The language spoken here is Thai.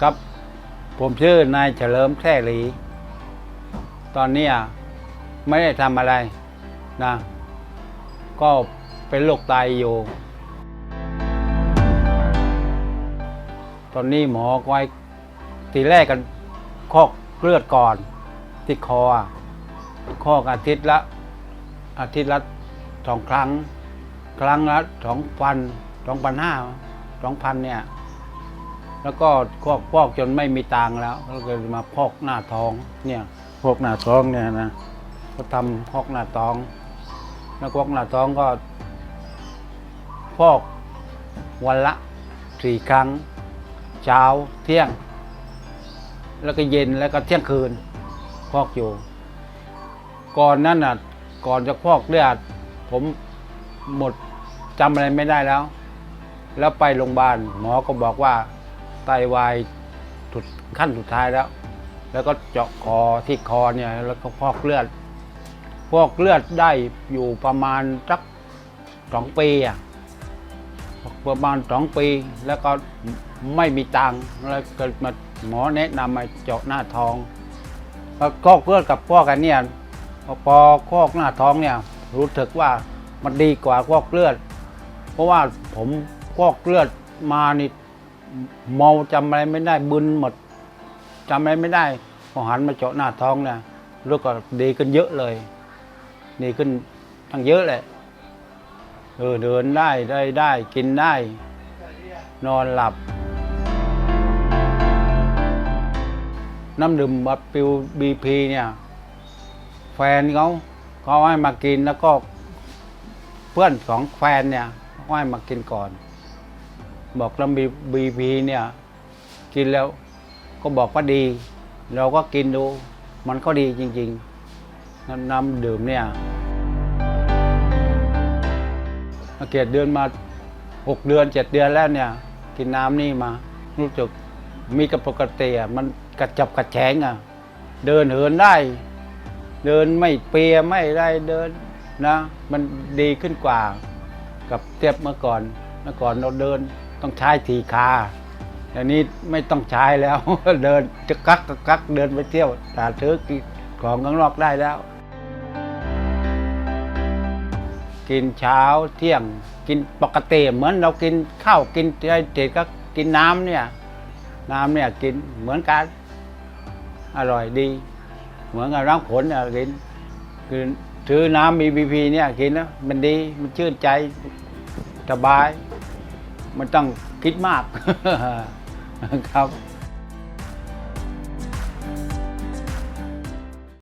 ครับ ผมชื่อนายเฉลิมแท่หลี ตอนนี้ไม่ได้ทำอะไรนะ ก็เป็นโรคไตอยู่ ตอนนี้หมอก็ให้ทีแรกกันคอกเลือดก่อนที่คอคอกอาทิตย์ละอาทิตย์ละสองครั้ง ครั้งละสองพันสองพันห้าสองพันเนี่ย แล้วก็พอกพอกจนไม่มีตังค์แล้วก็เลยมาพอกหน้าท้องเนี่ยพอกหน้าท้องเนี่ยนะก็ทำพอกหน้าท้อง แล้วพอกหน้าท้องก็ พอกวันละสี่ครั้ง เช้าเที่ยง แล้วก็เย็นแล้วก็เที่ยงคืน พอกอยู่ ก่อนนั้นน่ะก่อนจะพอกเลือดผมหมดจำอะไรไม่ได้แล้ว แล้วไปโรงพยาบาลหมอก็บอกว่า ไตวายสุดขั้นสุดท้ายแล้ว แล้วก็เจาะคอที่คอเนี่ยแล้วก็พอกเลือด พอกเลือดได้อยู่ประมาณสักสองปีอะประมาณสองปี แล้วก็ไม่มีตังค์แล้วเกิดมาหมอแนะนำมาเจาะหน้าท้องแล้วก็เลือดกับพอกกันเนี่ยพอพอกหน้าท้องเนี่ยรู้สึกว่ามันดีกว่าพอกเลือด เพราะว่าผมพอกเลือดมานี่ เมาจำอะไรไม่ได้บึนหมดจำอะไรไม่ได้พอหันมาเจาะหน้าท้องเนี่ยรู้ก็ดีขึ้นเยอะเลยดีขึ้นทั้งเยอะเลยเออเดินได้ได้ได้กินได้ นอนหลับ น้ำดื่มบัตปิวบีพีเนี่ย แฟนเขาเขาให้มากินแล้วก็ เพื่อนของแฟนเนี่ยเขาให้มากินก่อน บอกน้ำบีบีพีเนี่ย กินแล้วก็บอกว่าดี เราก็กินดู มันก็ดีจริงๆน้ำน้ำดื่มเนี่ยอาเกตเดือนมาหกเดือนเจ็ดเดือนแล้วเนี่ย กินน้ำนี่มา รู้สึกมีกับปกติอะมันกระจับกระแฉงอะ เดินเหินได้ เดินไม่เปียไม่ได้เดินนะ มันดีขึ้นกว่า กับเทียบเมื่อก่อน เมื่อก่อนเราเดิน ต้องใช้ทีขาแต่นี้ไม่ต้องใช้แล้ว เดินจะกักก็กักเดินไปเที่ยวหาซื้อของข้างนอกได้แล้ว กินเช้าเที่ยงกินปกติเหมือนเรากินข้าวกินอะไรเด็กก็กินน้ำเนี่ยน้ำเนี่ยกินเหมือนกัน อร่อยดี เหมือนกับร้างผลเนี่ยกินคือซื้อน้ำมีบีพีเนี่ยกินแล้วมันดีมันชื่นใจสบาย มันต้องคิดมากครับ